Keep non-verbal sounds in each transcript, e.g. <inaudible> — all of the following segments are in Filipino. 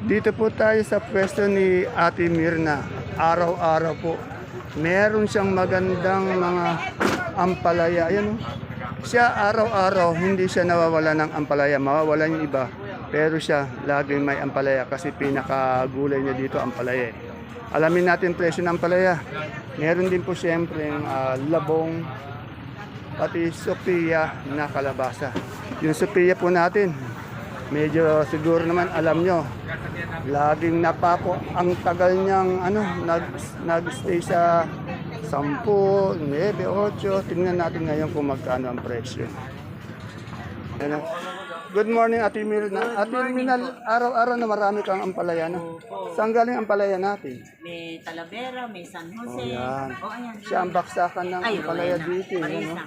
Dito po tayo sa pwesto ni Ate Mirna. Araw-araw po. Meron siyang magandang mga ampalaya. Ayan o. Siya araw-araw, hindi siya nawawala ng ampalaya. Mawawala yung iba. Pero siya, laging may ampalaya kasi pinakagulay niya dito, ampalaya. eh. Alamin natin presyo ng ampalaya. Meron din po siyempre yung ah, labong, pati Sophia na kalabasa. Yung Sophia po natin, medyo siguro naman alam nyo, laging napapo ang tagal niyang ano, nag, nag-stay sa 10, 9, 8. Tingnan natin ngayon kung magkano ang presyo. Ano? Good morning, Ate Mirna. Ate Mirna, araw-araw na marami kang ampalaya na. Saan galing ang ampalaya natin? May Talavera, may San Jose. Oh, yan. Oh, ayan. Siya ang baksakan ng Ay, ampalaya Rowena. dito. eh, Ano? Marisa.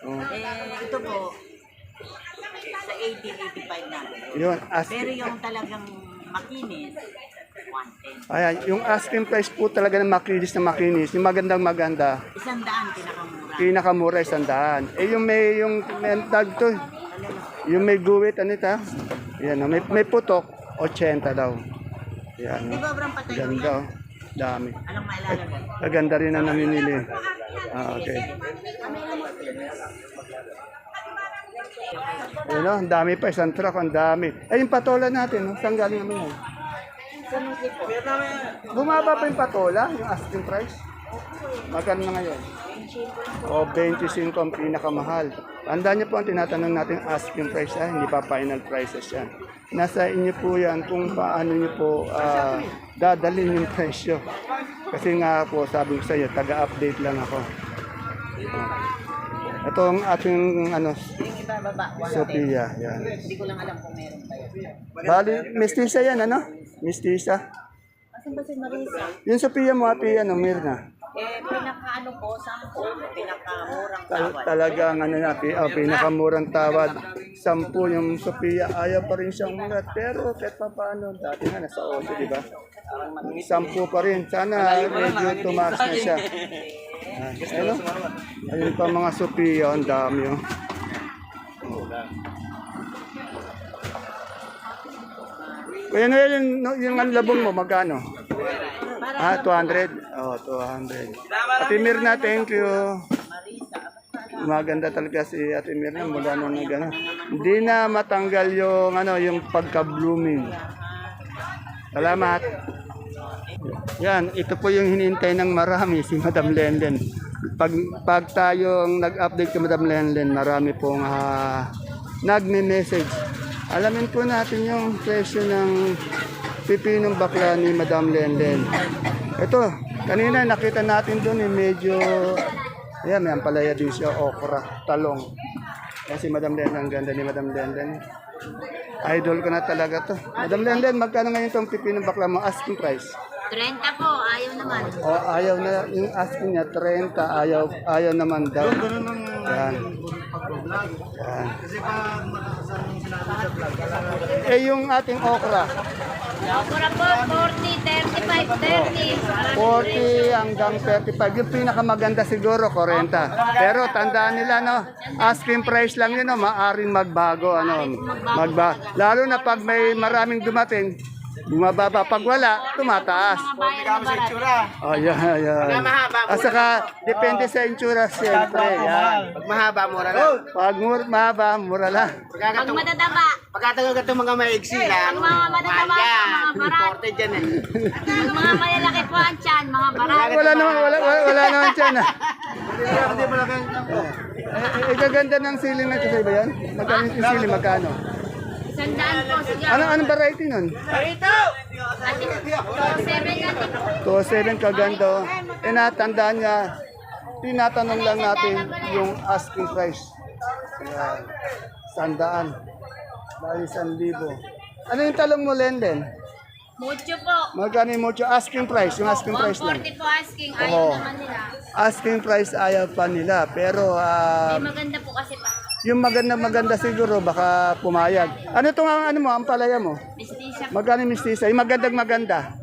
Oh. Eh, ito po, sa 1885 natin. Yun, as, Pero yung talagang makinis, 110. ayan, yung asking price po talaga ng makinis na makinis, yung magandang maganda, Isang daan pinakamura. pinakamura isang daan. Eh yung may yung may tag to, yung may guwit ano ito? Yan, may may putok 80 daw. Yan. Di ba brang patay ko Ganda. oh. Dami. Anong mailalagay? Maganda rin ang namimili. Ah, okay. Ayun, oh, ang dami pa, isang truck, ang dami. Ay, yung patola natin, no? saan galing naman yan? Bumaba pa yung patola, yung asking price? Magkano na ngayon? O, 25 ang pinakamahal. Tandaan niyo po ang tinatanong natin asking price, ah, hindi pa final prices yan. Nasa inyo po yan kung paano niyo po ah, dadalhin yung presyo. Kasi nga po, sabi ko sa iyo, taga-update lang ako. Oh. Ito ang ating ano, Yung iba baba, 110. Sophia. Yan. Hindi ko lang alam kung meron pa yun. Bali, mistisa yan, ano? Mistisa. Asan ba si Marisa? Yung Sophia mo, ate, ano, Mirna. Eh, pinaka-ano po, 10, pinakamurang Tal- tawad. talagang ano na, pi- oh, pinakamurang tawad. Sampu yung Sophia, ayaw pa rin siyang mulat. Pero kahit pa paano, dati nga nasa 11, di ba? Sampu pa rin. Sana medyo tumaas na siya. Ano? Ayun pa mga Sophia, ang dami oh. Kuya Noel, yung, yung ang labong mo, magkano? Ah, 200? Oh, 200. Ate Mirna, thank you. Maganda talaga si Ate Mirna mula nung nag ano. Hindi na matanggal yung ano, yung pagka-blooming. Salamat. Yan, ito po yung hinintay ng marami si Madam Lenlen. Pag pag tayong nag-update kay Madam Lenlen, marami pong ah, nagme-message. Alamin po natin yung presyo ng pipinong bakla ni Madam Lenlen. Ito, kanina nakita natin doon eh, medyo Ayan, may ampalaya din siya, okra, talong. Kasi Madam Lenlen, ang ganda ni Madam Lenlen. Idol ko na talaga to. Madam Lenlen, magkano ngayon itong pipinong bakla mo? Asking price. 30 po, ayaw naman. O ayaw na, yung asking niya, 30, ayaw, ayaw naman daw. Yan. Yan. Eh yung ating okra, Okra po, 40, 35, 30. 40 hanggang 35. Yung pinakamaganda siguro, 40. Pero tandaan nila, no, asking price lang yun, no, maaring magbago. Ano, magba Lalo na pag may maraming dumating, bumababa. Pag wala, tumataas. Oh, yan, yan. At saka, depende sa insura, siyempre. Yan. Pag mahaba, mura lang. Pag mur, mahaba, mura lang. Pag matadaba, pagkataon ka mga maiksi lang. Pag mga matataba, mga barat. Eh. pag mga malalaki po ang tiyan, mga barat. Wala naman, wala, wala, wala naman dyan. ah. Eh, eh, gaganda ng siling na kasi ba yan? Magkano yung siling, magkano? Isang daan po, sige. Ano, anong variety nun? Ate, 7 natin. 207 kaganda. Eh natandaan niya, tinatanong lang natin yung asking price. Ayan. Sandaan. Bali, sandibo. Ano yung talong mo, Lenden? Mucho po. Magkano yung mucho? Asking price, yung asking price lang. 140 po asking, ayaw Oo. naman nila. Asking price ayaw pa nila, pero ah, May maganda po kasi pa. Yung maganda maganda siguro baka pumayag. Ano itong ang ano mo, ang palaya mo? Mistisa po. Magkano yung mistisa? Yung magandang maganda.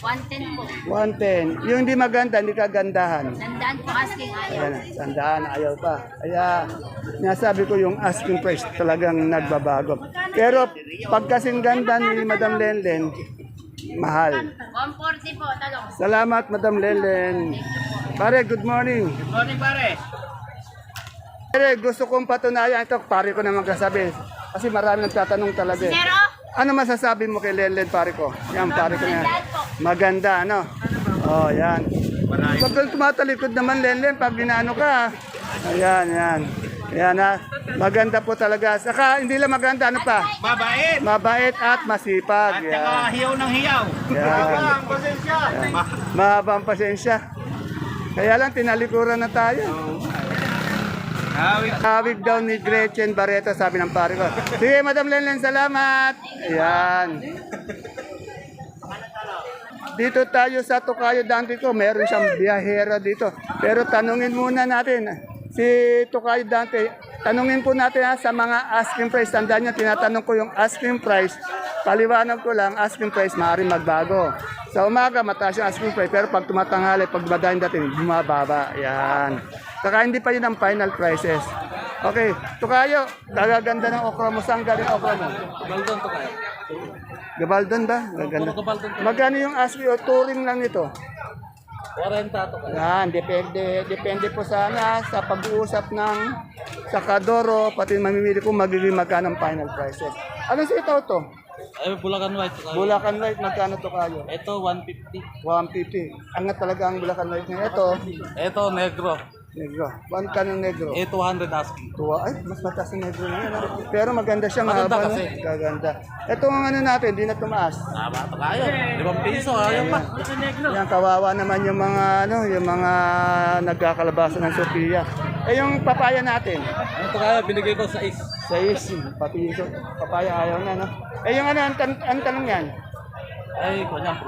110 po. 110. Yung hindi maganda, hindi kagandahan. Nandaan po asking ayaw. Ayan, tandaan, ayaw pa. Kaya, nasabi ko yung asking price talagang nagbabago. Pero, pag kasing ganda ni Madam Lenlen, mahal. 140 po, talong. Salamat, Madam Lenlen. Pare, good morning. Good morning, pare. Pare, gusto kong patunayan. Ito, pare ko na magkasabi. Kasi marami nagtatanong talaga. eh. Zero? Ano masasabi mo kay Lenlen, pare ko? Yan, pare ko na. Maganda, ano? Oh, yan. Pag tumatalikod naman, Lenlen, pag ginaano ka, ayan, yan. Ayan ha. Maganda po talaga. Saka, hindi lang maganda, ano pa? Mabait. Mabait at masipag. At saka Yan. hiyaw ng hiyaw. Yan. pasensya. Mahabang pasensya. Kaya lang, tinalikuran na tayo. Hawig daw ni Gretchen Barreto, sabi ng pare ko. Sige, Madam Lenlen, salamat. Ayan. Dito tayo sa Tokayo Dante ko, meron siyang biyahera dito. Pero tanungin muna natin, si Tokayo Dante, tanungin po natin ha, sa mga asking price. Tandaan niyo, tinatanong ko yung asking price. Paliwanag ko lang, asking price maaaring magbago. Sa umaga, mataas yung asking price, pero pag tumatanghali, pag madaling dating, bumababa. Yan. Saka hindi pa yun ang final prices. Okay, Tokayo, gagaganda ng okra mo. Saan galing okra mo? Gabaldon to kayo. Gabaldon ba? Gaganda. Magkano yung asking o touring lang ito? 40 to kayo. Yan, depende, depende po sana sa pag-uusap ng sakadoro, pati mamimili kung magiging magkano ang final prices. Ano sa ito to? Ay, Bulacan White kayo. Bulacan White, magkano to kayo? Ito, 150. 150. Angat talaga ang Bulacan White na ito. Ito, negro. Negro. One can ng negro. Eh, 200 asking. Tuwa, ay, mas mataas ang negro na yan. ah. Pero maganda siya, Maganda mahaba. kasi. no? Gaganda. Ito ang ano natin, di na tumaas. Tama to kayo. 5 piso, ayaw pa. Yan, kawawa naman yung mga, ano, yung mga nagkakalabasa ng Sophia. Eh, yung papaya natin, Ano to kayo? Binigay ko sa is. sa is, pati yung papaya ayaw na, no? Eh, yung ano, ang, tan- ang tanong yan, Ay, kanya.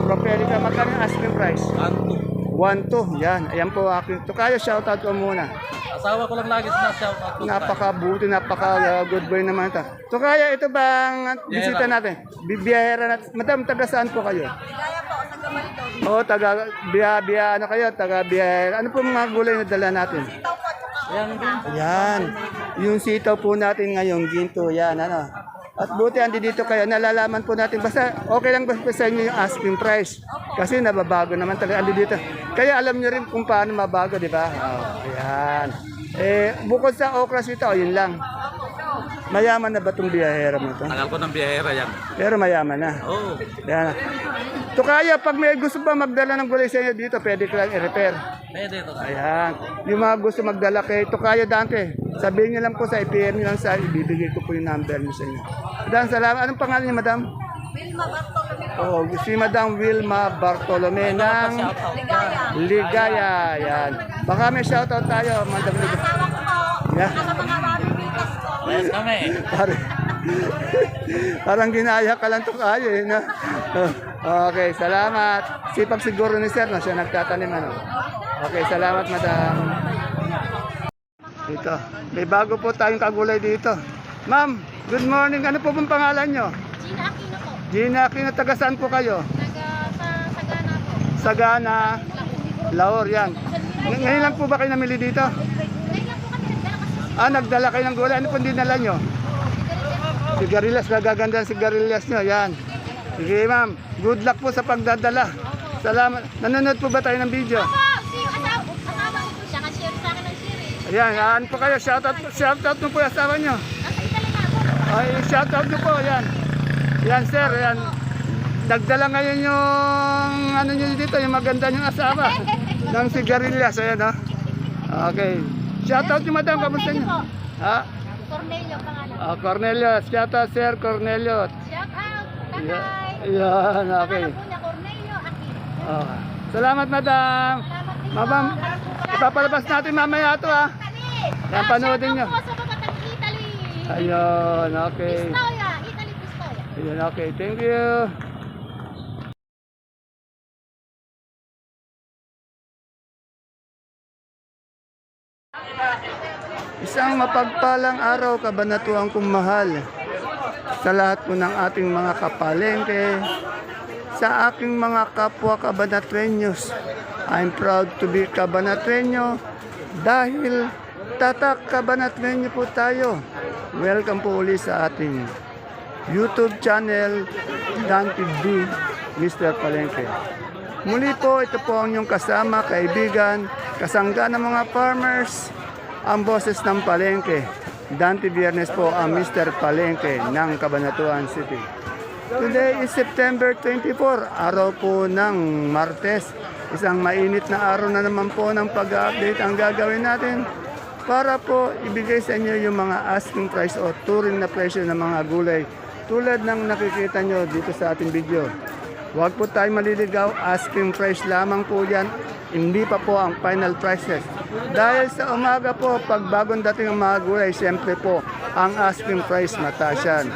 Propelica, magkano yung asking price? Anto. 1, 2, yan. Ayan po akin. To kayo, shoutout ko muna. Asawa ko lang lagi sa shout out to. Napaka-buti, napaka-good boy naman ito. To kaya, ito bang bisita natin? Bibiyahera natin. Madam, taga saan po kayo? Oo, taga biya biya ano kayo, taga biya. Ano po mga gulay na dala natin? Yan din. Yan. Yung sitaw po natin ngayon, ginto, yan, ano. At buti andi dito kayo, nalalaman po natin. Basta okay lang ba sa inyo yung asking price? Kasi nababago naman talaga andi dito. Kaya alam nyo rin kung paano mabago, di ba? Oh, ayan. Eh, bukod sa okra sitaw, yun lang. Mayaman na ba itong biyahera mo to? Tagal ko ng biyahera yan. Pero mayaman na. Oh. Yan. To kaya, pag may gusto ba magdala ng gulay sa inyo dito, pwede ko lang i-repair. Pwede to. Ayan. Yung mga gusto magdala kay Tokayo Dante, sabihin niyo lang po sa IPM niyo lang sa ibibigay ko po yung number niyo sa inyo. Madam, salamat. Anong pangalan niyo, madam? Wilma Bartolome. Oo, si Madam Wilma Bartolome ng Ligaya. Yan. Baka may shoutout tayo, Madam Ligaya. Yeah. Yes kami. Parang, parang ginaya ka lang Tokayo eh. No? Okay, salamat. Sipag siguro ni Sir na siya nagtatanim. Ano? Okay, salamat, Madam. Dito. May bago po tayong kagulay dito. Ma'am, good morning. Ano po bang pangalan nyo? Gina Aquino po. Gina, Aquino, taga saan po kayo? Taga sa Sagana po. Sagana, Laor, yan. Ng- Ngayon lang po ba kayo namili dito? Ngayon lang po kami nagdala kasi Ah, nagdala kayo ng gulay. Ano po dinala nyo? Sigarilyas, gagaganda ang sigarilyas nyo. Yan. Sige, ma'am. Good luck po sa pagdadala. Salamat. Nanonood po ba tayo ng video? Series. Ayan, yan po kayo. Shoutout, shoutout mo po yung asawa nyo. Ay, shoutout nyo po. Yan. Yan, sir. Yan. Nagdala ngayon yung ano nyo dito, yung maganda yung asawa. <laughs> ng sigarilyas. Ayan, no? Okay. Shoutout nyo, madam. Kamusta nyo? Ha? Cornelio pangalan. Ah, Cornelio. Shoutout, sir. Cornelio. Shout out. Ya- Tatay. Yan, okay. Pangalan po niya Cornelio Aquino. Ah. Salamat, madam. Salamat din Mabam, po. ipapalabas natin mamaya ito, ah. Yan, panoodin Ah, po sa taga Italy. Ayun, okay. Pistoia. Italy Pistoia. Ayun, okay. Thank you. Isang mapagpalang araw, kabanatuang kong mahal sa lahat po ng ating mga kapalengke, sa aking mga kapwa Cabanatueños. I'm proud to be Cabanatueño dahil tatak Cabanatueño po tayo. Welcome po uli sa ating YouTube channel Dan TV Mr. Palengke. Muli po, ito po ang inyong kasama, kaibigan, kasangga ng mga farmers, ang boses ng Palengke. Dante Biernes po ang Mr. Palengke ng Cabanatuan City. Today is September 24, araw po ng Martes. Isang mainit na araw na naman po ng pag-update ang gagawin natin para po ibigay sa inyo yung mga asking price o turing na presyo ng mga gulay tulad ng nakikita nyo dito sa ating video. Huwag po tayo maliligaw, asking price lamang po yan, hindi pa po ang final prices. Dahil sa umaga po, pag bagong dating ang mga gulay, siyempre po, ang asking price mataas yan.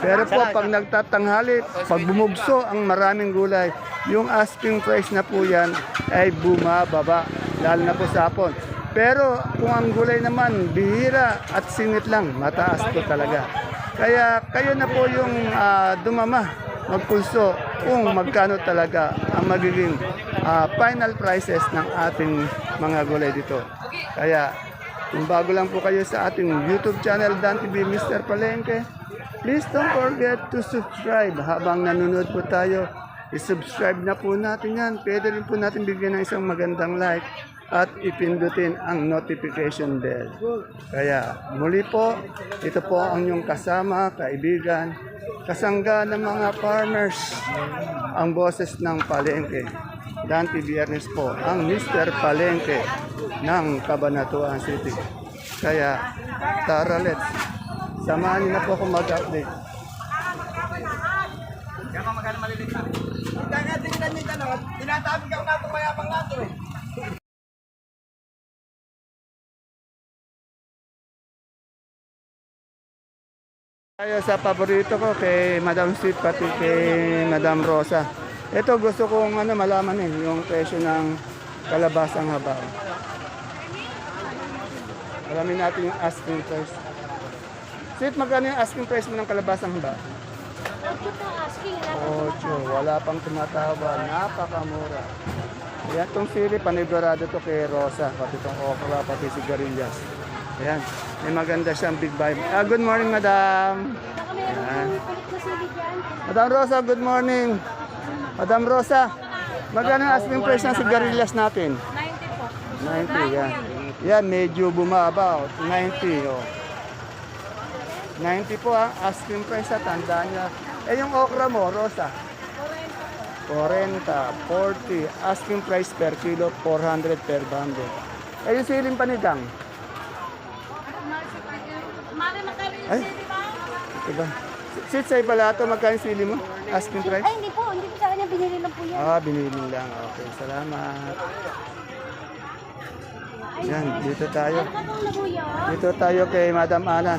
Pero po, pag nagtatanghali, pag bumugso ang maraming gulay, yung asking price na po yan ay bumababa, lalo na po sa hapon. Pero kung ang gulay naman, bihira at singit lang, mataas po talaga. Kaya kayo na po yung ah, dumama, magpulso kung magkano talaga ang magiging ah, final prices ng ating mga gulay dito. Kaya kung bago lang po kayo sa ating YouTube channel Dan TV Mr. Palengke, please don't forget to subscribe habang nanonood po tayo. I-subscribe na po natin yan. Pwede rin po natin bigyan ng isang magandang like at ipindutin ang notification bell. Kaya muli po, ito po ang inyong kasama, kaibigan, kasangga ng mga farmers, ang boses ng palengke. Dante Biernes po, ang Mr. Palengke ng Cabanatuan City. Kaya, tara let's, samahan niyo na po ako mag-update. Tinatabi ka na itong mayabang nato eh. Tayo sa paborito ko kay Madam Sweet pati kay Madam Rosa. Ito gusto kong ano malaman eh, yung presyo ng kalabasang haba. Alamin natin yung asking price. Sweet, magkano yung asking price mo ng kalabasang haba? Ocho to asking. Wala pang tumatawa, napakamura. Ayan, itong sili, panigurado to kay Rosa, pati itong okra, pati sigarilyas. Ayan, may maganda siyang big vibe. Ah, good morning, madam. Baka meron Yan. yung kulit na sili dyan. Madam Rosa, good morning. Madam Rosa, magkano ang asking price ng sigarilyas natin? 90 po. 90, yan. Yan, medyo bumaba, oh. 90, oh. 90 po ang asking price sa tandaan niya. Eh, yung okra mo, Rosa? 40, 40. Asking price per kilo, 400 per bundle. Eh, yung siling panigang? Mami, magkano yung Ay. sili ba? Diba? Sit sa Ibalato, magkano yung sili mo? Asking price? Ay, hindi po. Hindi po sa kanya. Binili lang po yan. Ah, binili lang. Okay, salamat. Yan, dito tayo. Ano? Dito tayo kay Madam Ana.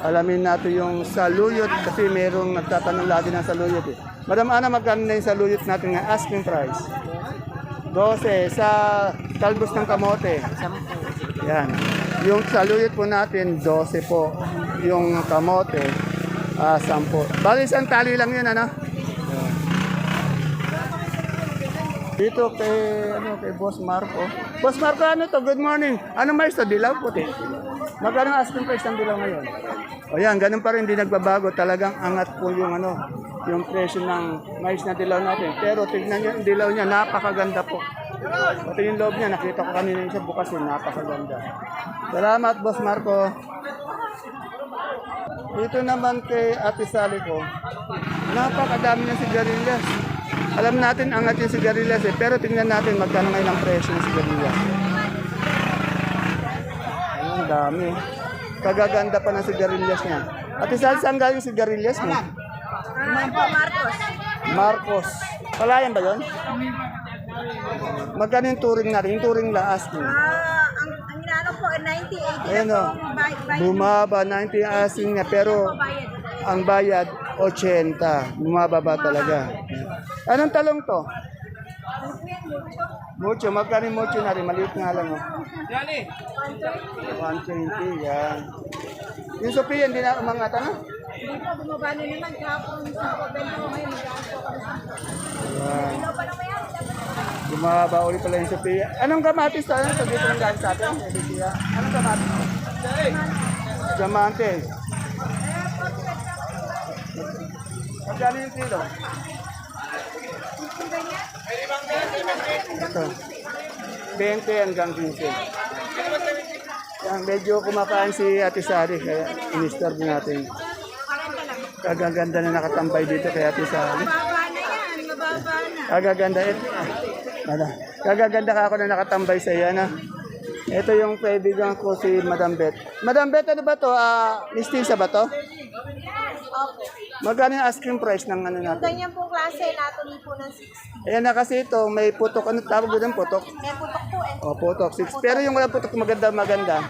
Alamin natin yung saluyot kasi merong nagtatanong lagi ng saluyot eh. Madam Ana, magkano na yung saluyot natin nga asking price? 12 sa talbos ng kamote. Yan. Yung saluyot po natin, 12 po. Yung kamote, ah 10. Bali, isang tali lang yun, ano? Dito kay, ano, kay Boss Marco. Boss Marco, ano to? Good morning. Ano mais to? Dilaw puti. Magkano ang asking price ng dilaw ngayon? O yan, ganun pa rin, hindi nagbabago. Talagang angat po yung ano, yung presyo ng mais na dilaw natin. Pero tignan nyo yung dilaw niya, napakaganda po. Pati yung loob niya, nakita ko kanina yung sa bukas yun, napakaganda. Salamat, Boss Marco. Dito naman kay Ate Sally ko, napakadami ng sigarilyas. Alam natin angat yung sigarilyas eh, pero tingnan natin magkano ngayon ang presyo ng sigarilyas. Ayun, dami. Kagaganda pa ng sigarilyas niya. Ate Sally, saan galing sigarilyas mo? Marcos. Marcos. Palayan ba yun? Magkano yung touring natin? Yung touring lang asking. Ah, ang, ang inaano po, 90, 80 Ayan o. Bumaba 90 ang asking niya pero ang bayad 80. Bumababa talaga. Anong talong to? Mucho. Magkano yung mucho na rin? Maliit nga lang. Oh. 120. Yan. Yung Sophia, hindi na umangat ano? Po, bumaba na naman. Kahapon sa Cobel po ngayon. Kami sa Ayan. Ilaw pa lang mayan. Bumaba ulit pala yung Sophia. Anong kamatis to? Anong sabi ko ng galing sa atin? Eh, Sophia. Anong kamatis? Diamante. Magkano yung kilo? Ito. 20 hanggang 15. Yan, medyo kumakain si Ate Sari, kaya inisturb natin. Kagaganda na nakatambay dito kay Ate Sari. Mababa na yan. Mababa na. Kagaganda ito. Ano? Kagaganda ka ako na nakatambay sa iyo, ano? Ito yung kaibigan ko si Madam Beth. Madam Beth, ano ba to? Ah, mistisa ba to? Magkano yung ice cream price ng ano natin? Ganyan pong klase, natuloy po ng 60. Ayan na kasi ito, may putok. Ano tawag doon putok? May putok po eh. O, putok. Six. Pero yung wala putok, maganda, maganda.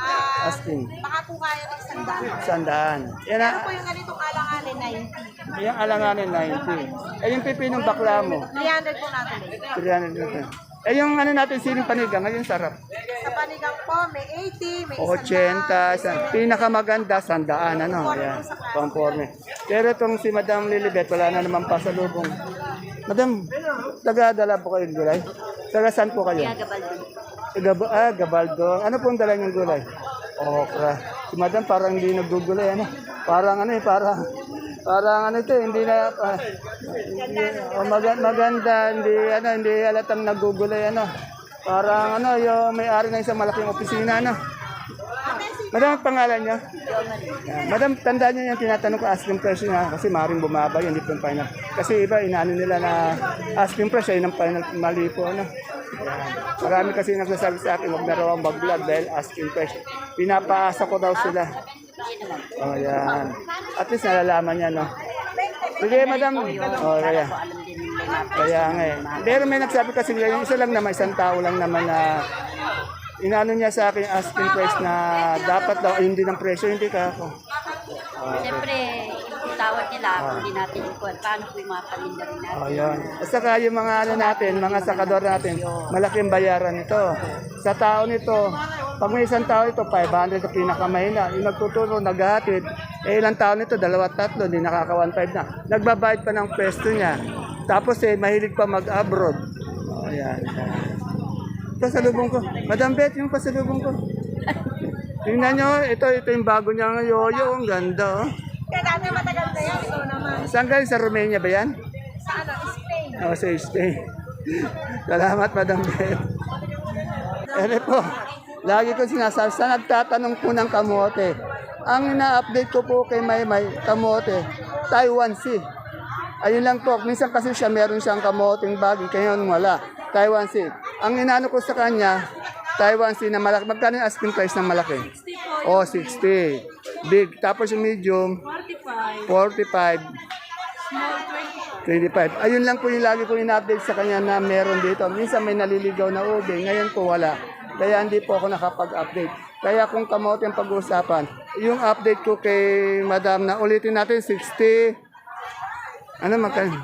Ah, Ice cream. baka po kaya ng isang daan. Sandaan. Yan Ano na, po yung ganitong alanganin, 90. yung alanganin 90. Eh, yung pipinong bakla mo, 300 po natuloy. 300 dito. Eh, yung ano natin, siling panigang, ngayon sarap. Sa panigang po, may 80, may 80, sa pinakamaganda, sandaan, ano, yan, conforme. Pero itong si Madam Lilibet, wala na naman pasalubong. Madam, taga-dala po kayo ng gulay? Taga saan po kayo? Taga, ah, Gabaldo. Ano pong dala niyong gulay? Okra. Si Madam parang hindi naggugulay, ano? Parang ano eh, parang, parang ano ito, eh, hindi na, ah, hindi, oh, maga- maganda, hindi, ano, hindi alatang naggugulay, ano? Parang ano, yung may-ari ng isang malaking opisina, ano? Madam, ang pangalan niyo? Yan. Madam, tandaan niyo yung tinatanong ko asking price niya kasi maring bumaba yun, hindi final. Kasi iba, inaano nila na asking price, ayun ang final, mali po. Ano? Marami kasi nagsasabi sa akin, huwag na raw ang mag-vlog dahil asking price. Pinapaasa ko daw sila. Oh, yan. At least nalalaman niya, no? Sige, madam. Oh, kaya. Kaya nga eh. Pero may nagsabi kasi nila, isa lang naman, isang tao lang naman na inano niya sa akin asking price na dapat daw, ayun din ang presyo, hindi ka ako. Siyempre, itawad nila, hindi natin ikuha. Paano po yung mga paninda rin natin? Oh, yun. At saka yung mga ano natin, mga sakador natin, malaking bayaran ito. Sa tao nito, pag may isang tao ito, 500 ang pinakamahina. Yung nagtuturo, naghahatid, eh ilang tao nito, dalawa, tatlo, di nakaka 1.5 na. Nagbabayad pa ng pwesto niya. Tapos eh, mahilig pa mag-abroad. Oh, yan. Pasalubong ko. Madam Beth, yung pasalubong ko. Tingnan nyo, ito, ito yung bago niya ng yoyo. Ang ganda, oh. Kaya dati matagal na yan, ikaw naman. Saan galing? Sa Romania ba yan? Sa ano, Spain. Oh, sa Spain. Salamat, Madam Beth. Ere po, lagi ko sinasabi, sa nagtatanong po ng kamote, ang ina-update ko po kay Maymay, kamote, Taiwan Sea. Ayun lang po, minsan kasi siya meron siyang kamoteng bagi, kaya wala. Taiwan Sea. Ang inano ko sa kanya, Taiwan Sea na malaki. Magkano yung asking price ng malaki? 60 Oh, 60. Big. Tapos yung medium, 45. 25. Ayun lang po yung lagi ko in-update sa kanya na meron dito. Minsan may naliligaw na ube, ngayon po wala. Kaya hindi po ako nakapag-update. Kaya kung kamote ang pag-uusapan, yung update ko kay madam na ulitin natin 60, ano magkano?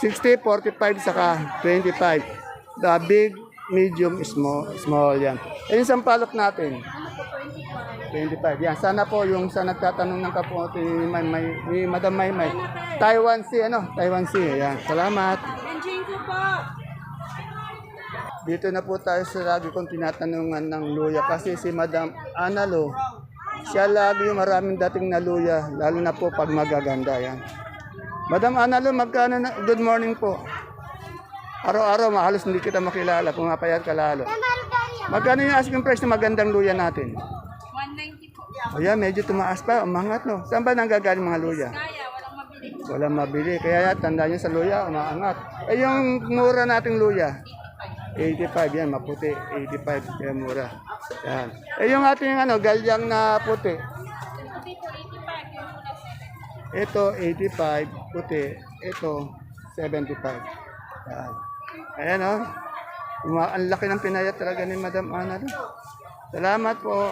60, 45, saka 25. The big, medium, small, small yan. Eh yung sampalok natin, 25. Yan, sana po yung sa nagtatanong ng kapote ni, May, May, ni Madam Maymay. Taiwan Sea, ano? Taiwan Sea. Yan, salamat. Enjoy ko po. Dito na po tayo sa lagi kong tinatanungan ng luya kasi si Madam Analo, siya lagi yung maraming dating na luya, lalo na po pag magaganda yan. Madam Analo, magkano na? Good morning po. Araw-araw, mahalos hindi kita makilala, pumapayat ka lalo. Magkano yung asking price ng magandang luya natin? 190 po. O yan, medyo tumaas pa, umangat no. Saan ba nanggagaling mga luya? Kaya, walang mabili. Walang mabili. Kaya tanda nyo sa luya, umaangat. Eh yung mura nating luya? 85 yan, maputi. 85, kaya mura. Yan. Eh yung ating ano, galyang na puti. Ito, 85, puti. Ito, 75. Yan. Ayan o. Uma- ang laki ng pinayat talaga ni Madam Ana. Salamat po.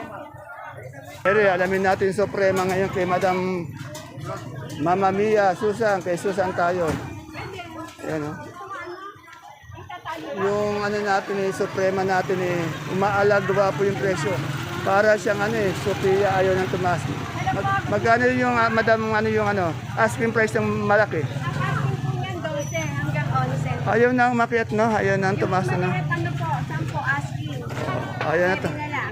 Pero alamin natin Suprema ngayon kay Madam Mama Mia, Susan, kay Susan tayo. Ayan o. Yung ano natin eh, Suprema natin eh, umaalagwa po yung presyo. Para siyang ano eh, Sophia ayaw ng tumaas. Mag, magkano yung, ah, madam, ano yung ano, asking price ng malaki? Asking po yan, 12 hanggang 11. Ayaw nang makiat, no? Ayaw nang tumaas na, no? Ano po, 10 asking. Ayaw na to. Na.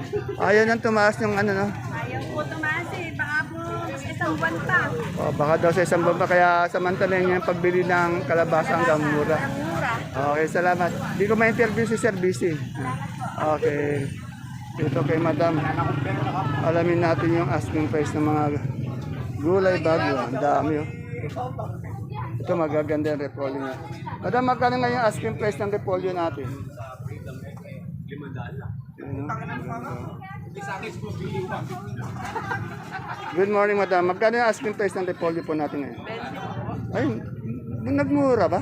Ayaw nang tumaas yung ano, no? Ayaw po tumaas eh. Baka po isang buwan pa. O, baka daw sa isang baba, kaya samantalahin niya yung pagbili ng kalabasa hanggang mura. Ang. Okay, salamat. Di ko ma-interview si Sir BC. Okay. Dito kay Madam. Alamin natin yung asking price ng mga gulay bagyo. Ang dami oh. Ito magaganda yung repolyo niya. Madam, magkano nga yung asking price ng repolyo natin? Good morning, madam. Magkano yung asking price ng repolyo po natin ngayon? Ay, nagmura ba?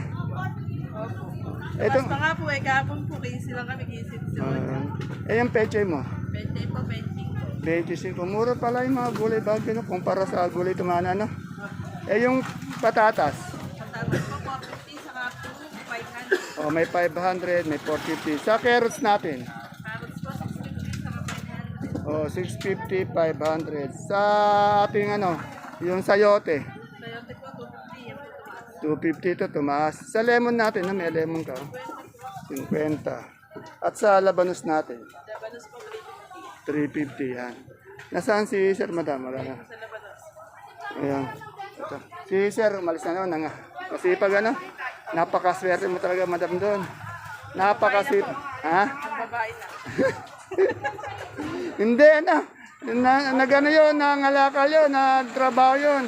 Ito, Baka po eh, kahapon po, 15 lang kami, 15. Ah, eh, yung peche mo, 20 po, 20. 25. Mura pala yung mga gulay bagyo no, kumpara sa gulay tumana, no? Eh, yung patatas, 450, saka po, 500. oh, may 500, may 450. Sa carrots natin, Carrots po, 650, saka 500. oh, 650, 500. Sa ating ano, yung sayote, Sayote po, 250. Yan po tumaas. 250 to tumaas. Sa lemon natin, may lemon ka, oh. 50. At sa labanos natin, Labanos po, 350. 350 yan. Nasaan si Sir Madam? Wala na. Sa Labanos. Ayan. Si Sir, umalis na naman. Nga. Kasi pag ano, napakaswerte mo talaga, madam doon. Napakasip. Ha? <laughs> Hindi, ano. Na, nagano yun, nangalakal yun, nagtrabaho yun.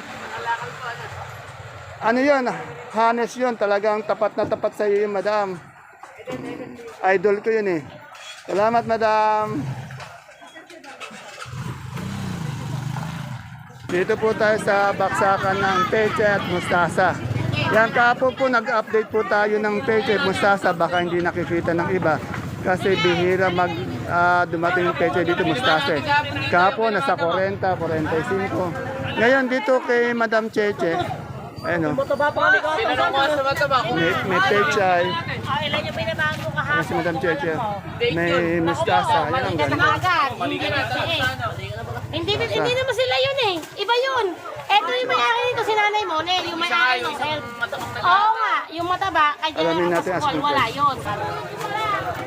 Ano yun, hanes yun, talagang tapat na tapat sa iyo yun, madam. Idol ko yun eh. Salamat, madam. Dito po tayo sa baksakan ng peche at mustasa. Yan kapo po nag-update po tayo ng peche mustasa baka hindi nakikita ng iba kasi bihira mag ah, dumating yung peche dito mustasa. eh. Kapo nasa 40, 45. Ngayon dito kay Madam Cheche, ayun o. May, may pechay. Ayan si Madam Cheche. May mustasa. Yan ang ganda. Hindi, hindi naman sila yun eh. Iba yun. Eto yung may-ari nito, si nanay mo, Nel. Yung may-ari nito, sir. Oo nga, yung mataba. Kaya Alamin natin yung asking wala price. yun.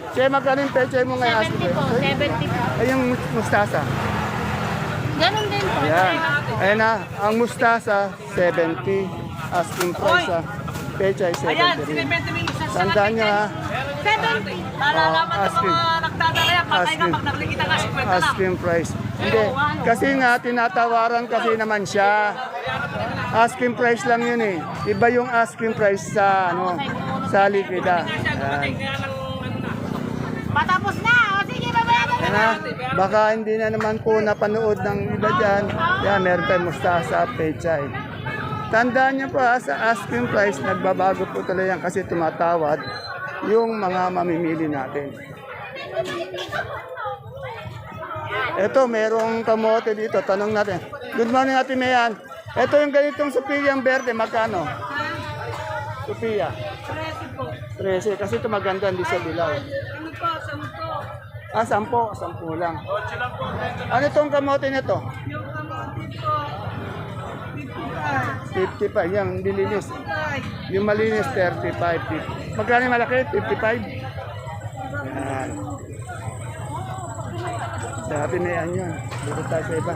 Che, magkano yung pechay mo ngayon? 70 po, 70 po. Ay, yung mustasa. Ganun din po. Ayan. Ayan na, ang mustasa, 70. Asking price sa pechay, 70 rin. Tandaan nyo ha. 70. Oh, asking. Asking. Asking price. Hindi. Kasi nga, tinatawaran kasi naman siya. Asking price lang yun eh. Iba yung asking price sa ano sa likida. Ayan. Patapos na. O sige, babayaran Yan na. Baka hindi na naman po napanood ng iba dyan. Yan, meron tayong mustasa at pechay. Tandaan niyo po ha, sa asking price, nagbabago po talaga yan kasi tumatawad yung mga mamimili natin. Ito, merong kamote dito. Tanong natin. Good morning, Ate Mayan. Ito yung ganitong supiyang verde, magkano? Supiya. 13 kasi ito maganda hindi sa dilaw. Ano po, 10 Ah, sampo. Sampo lang. Ano itong kamote nito? Yung kamote po, 55. Yung dilinis. 55. Yung malinis, 35. 50. Magkano yung malaki? 55? Sabi na yan yun. Dito tayo sa iba.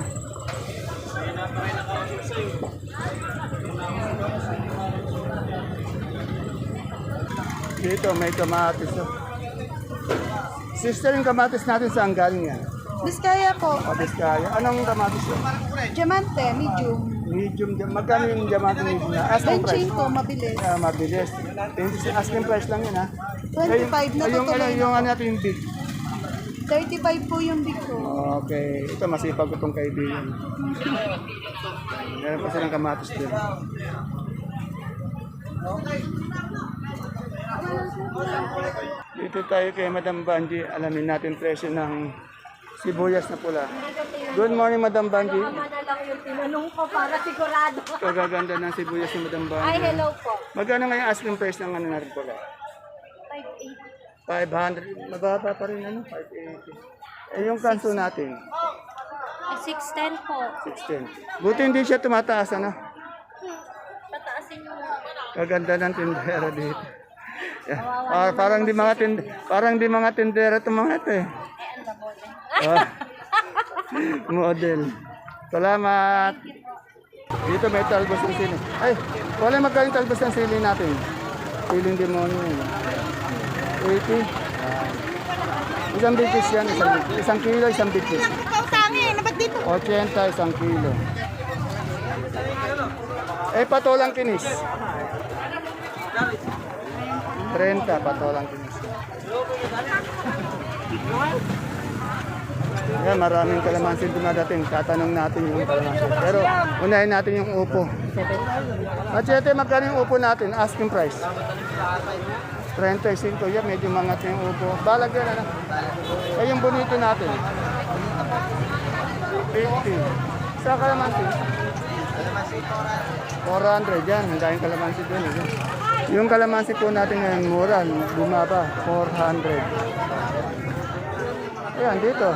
Dito may kamatis. oh. Sister, yung kamatis natin saan galing yan? Biskaya po, Kamatis kaya. Anong kamatis yun? diamante, medium. Medium, magkano yung diamante medium na? Asking price. mabilis. Ah, mabilis. Yung asking price lang yun ha. 25 na Ay, yung, ano, tutuloy yung ano natin yung big. 35 po yung big ko. Okay. Ito masipag ko itong kaibigan. Meron pa silang kamatis din. Dito tayo kay Madam Banji. Alamin natin presyo ng sibuyas na pula. Good morning, Madam Banji. Tama na lang yung tinanong ko para sigurado. Kagaganda ng sibuyas ni Madam Banji. Ay, hello po. Magkano nga yung asking price ng ano natin pula? 500. Mababa pa rin ano? 580. Eh, yung kanso natin. Eh, 610 po. 610. Buti hindi siya tumataas, ano? Pataasin yung... Kaganda ng tindera dito. Yeah. Par- parang di mga tind parang di mga tindera itong mga ito eh. Ah. <laughs> Model. Salamat. Dito may talbos ng sili. Ay, wala magkano yung talbos ng sili natin. Siling demonyo yun. 80. Ah. Isang bitis yan, isang, isang kilo, isang bitis. Ikaw tangi, na ba't dito? 80 isang kilo. Eh, patolang kinis. 30 patolang kinis. Yan, maraming kalamansi dumadating. Tatanong natin yung kalamansi. Pero unahin natin yung upo. Machete, magkano yung upo natin? Asking price. 35. Yan, medyo mangat na yung upo. Balag yan, ano? Eh, yung bonito natin. 50. Sa kalamansi? 400 yan. Ang daming kalamansi doon. Eh. Yung kalamansi po natin ngayon, mura. Bumaba. 400. Ayan, dito.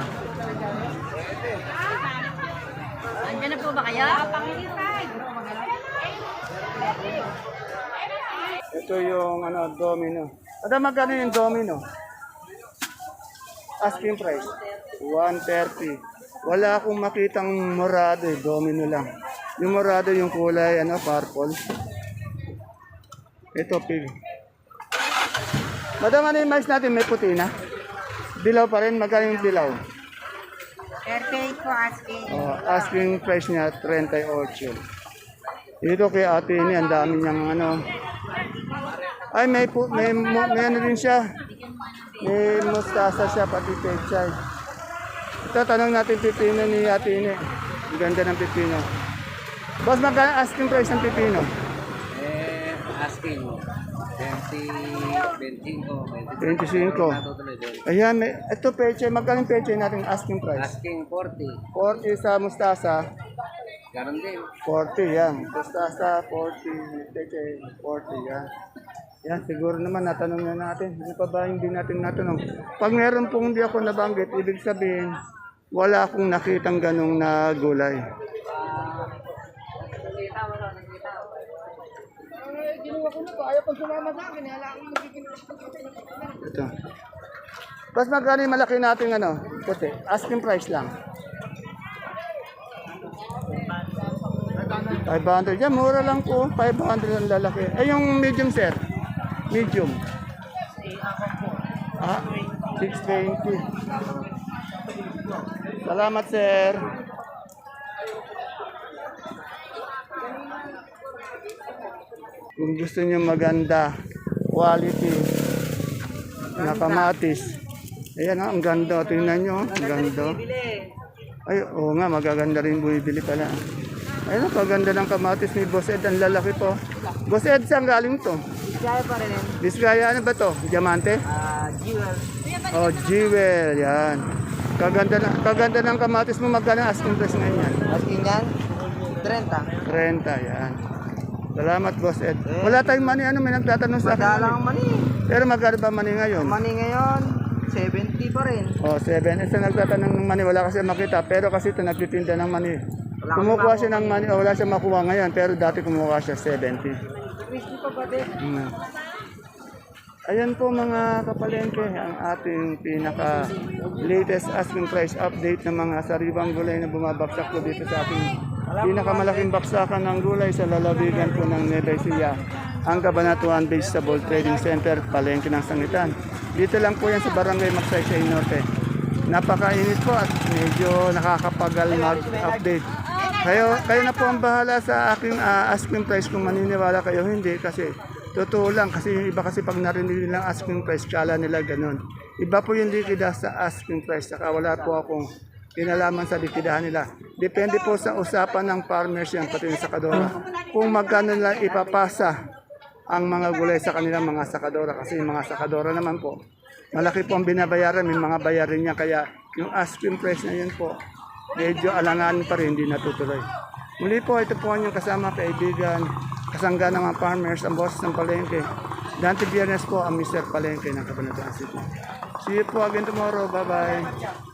Andiyan na po ba kayo? Ito yung ano, domino. Ada magkano yung domino? Asking price. 130. Wala akong makitang morado eh, domino lang. Yung morado yung kulay, ano, purple. Ito, pig. Madam, ano yung mais natin? May puti na? Dilaw pa rin? Magkano yung dilaw? 38 po asking. Oh, asking price niya 38. Dito kay ate ni ang dami niyang ano. Ay may pu- may may ano din siya. May mustasa siya pati pechay. Ito tanong natin pipino ni ate ni. Ang ganda ng pipino. Boss, magkano asking price ng pipino? Eh, asking. 20, 25, 25. Natutuloy din. Ayan, may, ito pechay. Magkano yung pechay natin asking price? Asking 40. 40 sa mustasa. Ganon din. 40 yan. Mustasa, 40. Pechay, 40 yan. Yan, siguro naman natanong na natin. Ano pa ba hindi natin natanong? Pag meron pong hindi ako nabanggit, ibig sabihin, wala akong nakitang ganong na gulay. Ito. Mas magkano yung malaki natin ano? Puti. Asking price lang. 500. Yan, mura lang po. 500 ang lalaki. Eh, yung medium, sir? Medium. Ah, 620. Salamat, sir. Kung gusto niyo maganda, quality, na kamatis. Ayan, ah, ang ganda. Tingnan nyo, ang ganda. Ay, oo nga, magaganda rin bumibili pala. Ayun, ang kaganda ng kamatis ni Boss Ed. Ang lalaki po. Boss Ed, saan galing to? Kaya pa rin. Biskaya, ano ba to? Diamante? Ah, jewel. Oh, jewel, yan. Kaganda, na, kaganda ng kamatis mo, magkano asking price ngayon yan? Asking yan, 30. 30, yan. Salamat, Boss Ed. Wala tayong money, ano, may nagtatanong sa akin. Madalang money. mani. Pero magkano ba money ngayon? Mani ngayon, 70 pa rin. Oh, 7. Isa nagtatanong ng money, wala kasi makita. Pero kasi ito nagtitinda ng money. Kumukuha siya ng money, oh, wala siya makuha ngayon. Pero dati kumukuha siya 70. 50 pa ba din? Mm. Ayan po mga kapalengke, ang ating pinaka latest asking price update ng mga sariwang gulay na bumabaksak po dito sa ating pinakamalaking baksakan ng gulay sa lalawigan po ng Nueva Ecija, ang Cabanatuan Vegetable Trading Center, palengke ng Sangitan. Dito lang po yan sa Barangay Magsaysay Norte. Napakainit po at medyo nakakapagal mag-update. Kayo, kayo na po ang bahala sa aking ah, asking price kung maniniwala kayo hindi kasi totoo lang kasi iba kasi pag narinig nilang asking price kala nila ganun. Iba po yung likida sa asking price saka wala po akong kinalaman sa likidahan nila. Depende po sa usapan ng farmers yan pati ng sakadora. Kung magkano nila ipapasa ang mga gulay sa kanilang mga sakadora kasi yung mga sakadora naman po malaki po ang binabayaran, may mga bayarin niya kaya yung asking price na yun po medyo alangan pa rin, hindi natutuloy. Muli po, ito po ang inyong kasama, kaibigan, kasangga ng mga farmers, ang boss ng Palengke. Dante Biernes po ang Mr. Palengke ng Cabanatuan City. See you po again tomorrow. Bye-bye.